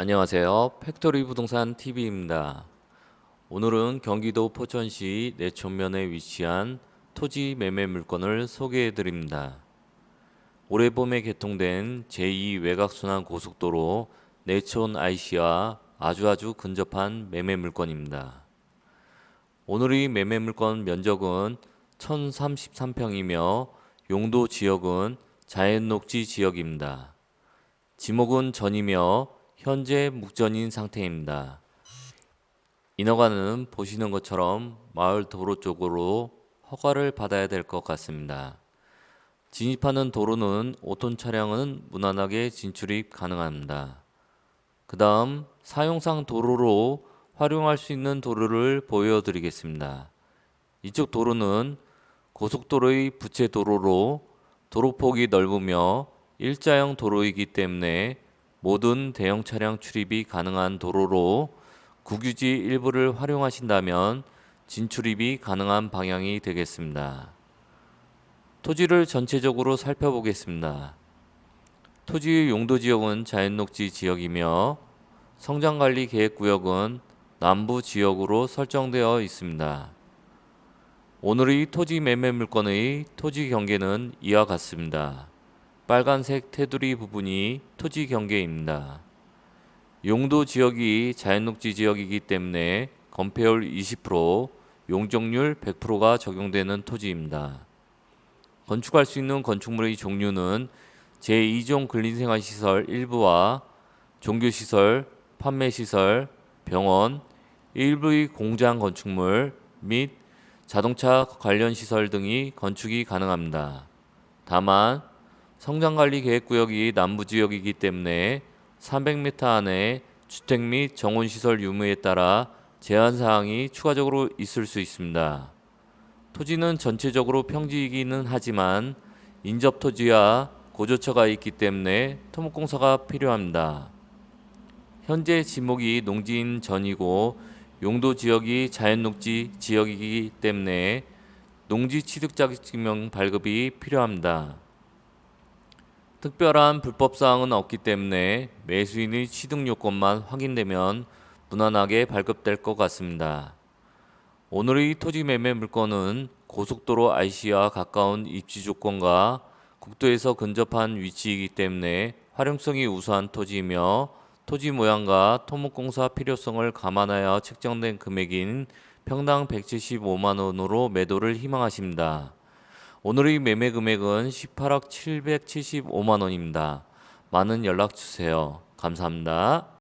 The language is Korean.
안녕하세요. 팩토리 부동산 TV입니다. 오늘은 경기도 포천시 내촌면에 위치한 토지 매매 물건을 소개해 드립니다. 올해 봄에 개통된 제2 외곽순환 고속도로 내촌 IC와 아주 아주 근접한 매매 물건입니다. 오늘의 매매 물건 면적은 1033평이며 용도 지역은 자연녹지 지역입니다. 지목은 전이며 현재 묵전인 상태입니다. 인허가는 보시는 것처럼 마을 도로 쪽으로 허가를 받아야 될 것 같습니다. 진입하는 도로는 5톤 차량은 무난하게 진출입 가능합니다. 그 다음 사용상 도로로 활용할 수 있는 도로를 보여드리겠습니다. 이쪽 도로는 고속도로의 부채 도로로 도로폭이 넓으며 일자형 도로이기 때문에 모든 대형 차량 출입이 가능한 도로로 국유지 일부를 활용하신다면 진출입이 가능한 방향이 되겠습니다. 토지를 전체적으로 살펴보겠습니다. 토지의 용도 지역은 자연녹지 지역이며 성장관리 계획구역은 남부 지역으로 설정되어 있습니다. 오늘의 토지 매매 물건의 토지 경계는 이와 같습니다. 빨간색 테두리 부분이 토지 경계입니다. 용도 지역이 자연녹지 지역이기 때문에 건폐율 20%, 용적률 100%가 적용되는 토지입니다. 건축할 수 있는 건축물의 종류는 제2종 근린생활시설 일부와 종교시설, 판매시설, 병원, 일부의 공장 건축물 및 자동차 관련 시설 등이 건축이 가능합니다. 다만 성장관리 계획구역이 남부지역이기 때문에 300m 안에 주택 및 정원시설 유무에 따라 제한사항이 추가적으로 있을 수 있습니다. 토지는 전체적으로 평지이기는 하지만 인접토지와 고조처가 있기 때문에 토목공사가 필요합니다. 현재 지목이 농지인 전이고 용도 지역이 자연녹지 지역이기 때문에 농지 취득자격증명 발급이 필요합니다. 특별한 불법 사항은 없기 때문에 매수인의 취득 요건만 확인되면 무난하게 발급될 것 같습니다. 오늘의 토지 매매 물건은 고속도로 IC와 가까운 입지 조건과 국도에서 근접한 위치이기 때문에 활용성이 우수한 토지이며 토지 모양과 토목공사 필요성을 감안하여 책정된 금액인 평당 175만 원으로 매도를 희망하십니다. 오늘의 매매 금액은 18억 775만 원입니다. 많은 연락 주세요. 감사합니다.